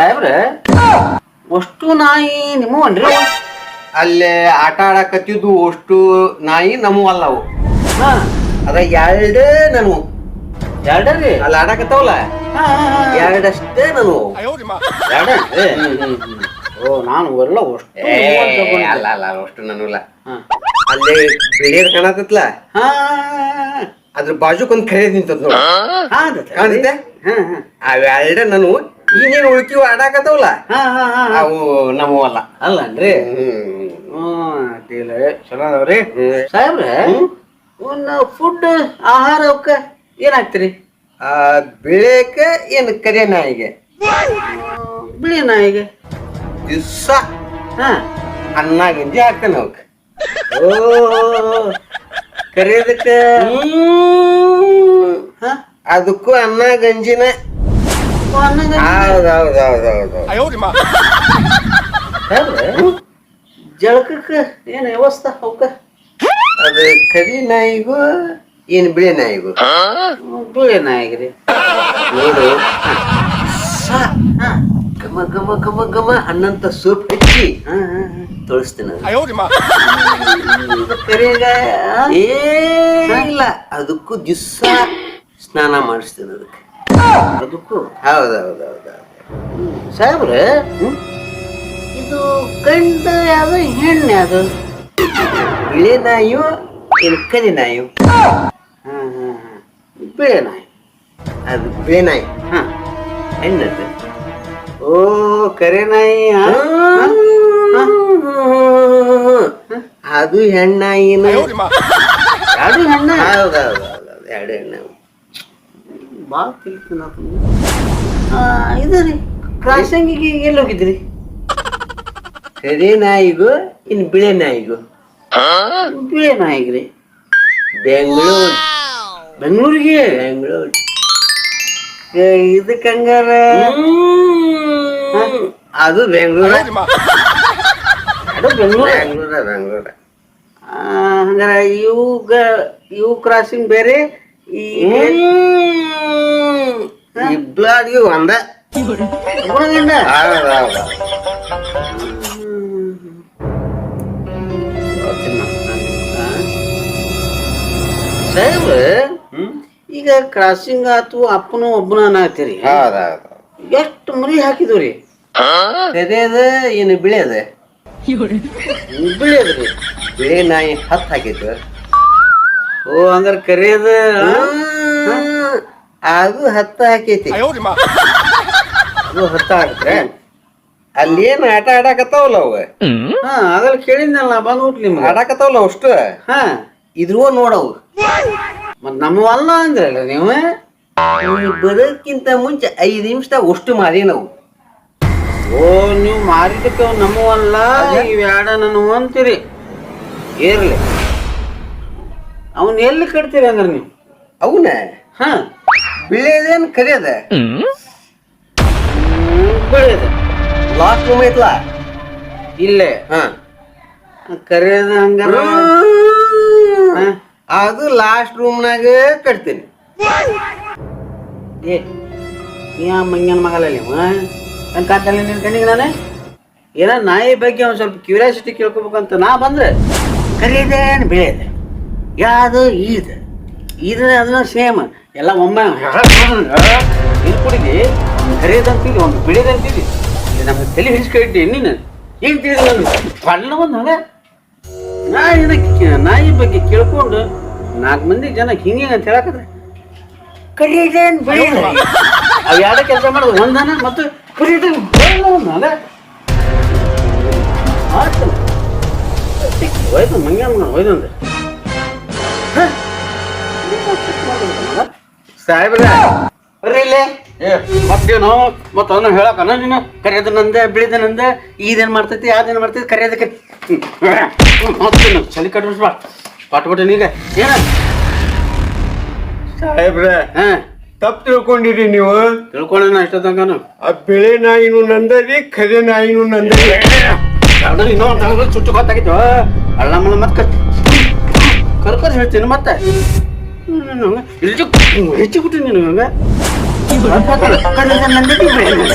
ಸಾಹೇಬ್ರೆ ಅಷ್ಟು ನಾಯಿ ನಿಮ್ಮವನ್ರಿ? ಅಲ್ಲೇ ಆಟ ಆಡಕತ್ತಿದ್ದು ಅಷ್ಟು ನಾಯಿ ನಮ್ಮವಲ್ಲ ಅವು ಹಾ. ಅದ ಎರಡೇ ನಾನು. ಎರಡರಿ? ಅಲ್ಲಿ ಆಡಕತ್ತಾವಲ್ಲ. ಎರಡಷ್ಟೇ ನಾನು. ಓ ನಾನು ಎಲ್ಲ ಅಷ್ಟು ಏ ಅಲ್ಲ ಅಲ್ಲ ಅಷ್ಟು ನಾನು ಇಲ್ಲ. ಅಲ್ಲೇ ಬಿಳಿಯದ್ ಕಾಣತತ್ಲ ಹಾ. ಅದ್ರ ಬಾಜುಕ್ ಒಂದ್ ಖರೆ ನಿಂತದ್ ನೋಡಿ. ಹಾ ಅದತ್ತೆ. ಕಾಣಿತೆ ಹಾ ಹಾ. ಅವೆರಡ ನಾನು ಇನ್ನೇನು ಉಳ್ಕಿವ್ ಆಡಾಕತ್ತವಲ್ಲ ಹಾ ಹಾ ಹಾ ಹಾ. ಅವು ನಮ್ಮವಲ್ಲ. ಅಲ್ಲನ್ರಿ? ಚಲೋ ಅದಾವ್ರಿ. ಸಾಹೇಬ್ರೆ ಒಂದು ಫುಡ್ ಆಹಾರ ಅವಕ್ಕ ಏನಾಗ್ತೀರಿ ಬಿಳೇಕ ಏನ್ ಕರೆ ನಾಯಿಗೆ? ಬಿಳಿ ನಾಯಿಗೆ. ದಿವ್ಸ ಹಾ. ಅನ್ನ ಗಂಜಿ ಹಾಕ್ತಾನೆ ಅವಕ್ಕ. ಓ ಕರೆಯೋದಕ್ಕ? ಹಾ. ಅದಕ್ಕೂ ಅನ್ನ ಗಂಜಿನ ಓ, ಅನ್ನಂಗ ಹೌದೌದೌದೌದು ಸಾಹೇಬ್ರೆ ಜಳಕಕ್ಕ ಏನ್ ವ್ಯವಸ್ಥೆ ಅವಕ್ಕ? ಅದು ಕರಿ ನಾಯಿಗೂ ಏನ್ ಬಿಳಿ ನಾಯಿಗೂ? ಬಿಳಿ ನಾಯಿಗ್ರಿ. ನೋಡು. ಗಮ ಗಮ ಗಮ ಗಮ ಅನ್ನಂತ ಸೂಪ್ ಹಚ್ಚಿ ತೊಳಸ್ತೀನಿ ಕರಿಯಾಗ ಏನಿಲ್ಲ ಅದಕ್ಕೂ ದಿವ್ಸ ಸ್ನಾನ ಮಾಡಿಸ್ತೀನಿ ಅದಕ್ಕೂ. ಹೌದೌದೌದು ಸಾಹೇಬ್ರೆ ಇದು ಗಂಡ ಯಾವ್ದು ಹೆಣ್ಣು ಅದು ಬಿಳಿ ನಾಯಿಯು ಏನ್ ಕರಿ ನಾಯಿಯು ಹಾ ಹಾ ಹಾ. ಬಿಳಿ ನಾಯಿ. ಅದು ಬಿಳಿ ನಾಯಿ. ಹಾ ಹೆಣ್ಣದು ಓ ಕರೆ ನಾಯಿ ಹಾ? ಹಾ? ಅದು ಹೆಣ್ಣಾಯಿನ. ಅದು ಹೆಣ್ಣ? ಹೌದೌದು ಎರಡು ಹೆಣ್ಣು. ಭಾಳ ತಿಳ್ತೀನಿ ಇದು ರೀ ಕ್ರಾಸಿಂಗಿಗೆ ಎಲ್ಲಿ ಹೋಗಿದ್ರಿ? ಕರಿ ನಾಯಿಗೂ ಇನ್ನು ಬಿಳೆ ನಾಯಿಗೂ. ಬಿಳೆ ನಾಯಿಗ್ರಿ ಬೆಂಗಳೂರು. ಬೆಂಗಳೂರಿಗೆ? ಬೆಂಗಳೂರು. ಇದಕ್ಕೆ ಹಂಗಾರ ಅದು ಬೆಂಗಳೂರ. ಅದು ಬೆಂಗಳೂರು? ಬೆಂಗಳೂರ ಬೆಂಗಳೂರ. ಹಂಗಾರ ಇವಾಗ ಇವು ಕ್ರಾಸಿಂಗ್ ಬೇರೆ ಈ ಇಬ್ಬರಿಗೂ ಒಂದ. ಸಾಹೇಬ್ರ ಈಗ ಕ್ರಾಸಿಂಗ್ ಆತು ಅಪ್ಪನು ಒಬ್ಬನ ಅನ್ನತ್ತೀರಿ ಹೌದೌದು ಎಷ್ಟು ಮರಿ ಹಾಕಿದ್ರಿ ಕರಿಯದ ಏನು ಬಿಳಿಯದ? ಬಿಳಿ ಅದ್ರಿ ಬಿಳಿ ನಾಯಿ ಹತ್ತು ಹಾಕಿತ್ತು. ಓ ಹಂಗಾರ ಕರಿಯದ ಅದು ಹತ್ತ ಹಾಕೈತಿ. ಅದು ಹತ್ತ ಹಾಕಿದ್ರೆ ಅಲ್ಲಿ ಏನ್ ಆಟ ಆಡಾಕತ್ತಾವಲ್ಲ ಅವ? ಹಾ ಅದ್ರಲ್ಲಿ ಕೇಳಿದ್ನಲ್ಲ ಬಂದ್ಬಿಟ್ಲಿ ನಿಮ್ಗೆ. ಆಡಾಕತ್ತಾವಲ್ಲ ಅಷ್ಟು? ಹಾ. ಇದ್ರೂ ನೋಡವು ಮತ್ ನಮ್ಮ ಅಲ್ಲ ಅಂದ್ರಲ್ಲ ನೀವು? ಬದಕ್ಕಿಂತ ಬರೋಕ್ಕಿಂತ ಮುಂಚೆ ಐದು ನಿಮಿಷದಾಗ ಅಷ್ಟು ಮಾರಿ ನಾವು. ಓ ನೀವು ಮಾರಿದಕ್ಕೆ ಅವ್ ನಮ್ಮವಲ್ಲ ಇವ್ಯಾಡ ನನ್ನ ಅಂತೀರಿ ಏರ್ಲಿ. ಅವನ್ ಎಲ್ಲಿ ಕಟ್ತೀರಿ ಅಂದ್ರೆ ನೀವು? ಅವನ? ಹಾ. ಬಿಳಿಯದೇನ್ ಕರಿಯದ? ಬಿಳಿಯದ. ಲಾಸ್ಟ್ ರೂಮ್ ಐತ್ಲ? ಇಲ್ಲೇ. ಹಾ. ಕರೆಯದ ಹಂಗಾರ ಹಾ? ಅದು ಲಾಸ್ಟ್ ರೂಮ್ನಾಗ ಕಟ್ತೀನಿ. ಏ ನೀ ಆ ಮಂಗ್ಯನ ಮಗಲ್ಲ ನೀವು ನನ್ನ ಕಾತಲ್ಲಿ ನಿನ್ ಕಣ್ಣಿಗೆ ನಾನು? ಏನ ನಾಯಿ ಬಗ್ಗೆ ಒಂದು ಸ್ವಲ್ಪ ಕ್ಯೂರಿಯಾಸಿಟಿ ಕೇಳ್ಕೊಬೇಕಂತ ನಾ ಬಂದ್ರೆ? ಕರೀದೇನು ಬೆಳೆಯದೆ? ಯಾವುದು ಈದ್ ಈದ್ ಅದನ್ನ ಸೇಮ್ ಎಲ್ಲ ಒಮ್ಮೆ ಇದು ಕುಡಿದಿ ಕರೆಯದಂತೀವಿ ಒಂದು ಬಿಡಿದಂತೀವಿ ನಮ್ಗೆ ತಲೆ ಹಿಡಿಸ್ಕೊಂಡಿ ನೀನು ಏನು ತಿಳಿದ ನಾನು ಬಣ್ಣ ಒಂದು ಹಂಗ? ನಾ ಇದಕ್ಕೆ ನಾಯಿ ಬಗ್ಗೆ ಕೇಳ್ಕೊಂಡು ನಾಲ್ಕು ಮಂದಿ ಜನ ಹಿಂಗೆ ಅಂತ ಹೇಳಕ್ರೆ ಕರೀದೇನ್ ಬೆಳಿ. ಅವು ಎರಡು ಕೆಲಸ ಮಾಡೋದು ಒಂದನ ಮತ್ತು ಬೆಳೆಯಲ್ಲ ಒಂದು ಹಂಗ ಹೋಯ್ತು ಮಂಗ್ಯ ಹೋಯ್ತಂದ್ರೆ ಸಾಹೇಬ್ರ. ಬರ್ರಿ ಇಲ್ಲೇ. ಮತ್ತೇನು ಮತ್ತ ಅವನು ಹೇಳಕನ ನೀನು ಕರೆಯೋದು ನಂದೆ ಬಿಳಿದ ನಂದೆ ಈದೇನ್ ಮಾಡ್ತೈತಿ ಯಾವ್ದೇನ್ ಮಾಡ್ತೈತಿ ಕರೆಯೋದಕ್ಕೆ. ಮತ್ತೇನು ಚಳಿ ಕಟ್ಟಿಸ್ಬಾ ಪಟ್ಬಿಟ್ಟು ನೀಗ ಏನ? ಸಾಹೇಬ್ರ ಹಾಂ. ತಪ್ಪು ತಿಳ್ಕೊಂಡಿರಿ ನೀವು. ತಿಳ್ಕೊಳ್ಳೋಣ ಇಷ್ಟ ತನಕನು. ಆ ಬಿಳಿ ನಾಯಿನೂ ನಂದರಿ ಕರಿ ನಾಯಿನೂ ನಂದರಿ. ಇನ್ನೊಂದು ಚುಚ್ಚು ಗೊತ್ತಾಗಿತ್ತು. ಅಳ್ಳ ಮಳ ಮತ್ತೆ ಕರ್ಕರ್ ಹೇಳ್ತೀನಿ ಮತ್ತೆ? ಹೆಚ್ಚು ಹೆಚ್ಚು ಬಿಟ್ಟು ನೀನು ಹಂಗ ಕಣ್ಣು ನಂದಿನಿ ಬೆಳೆದ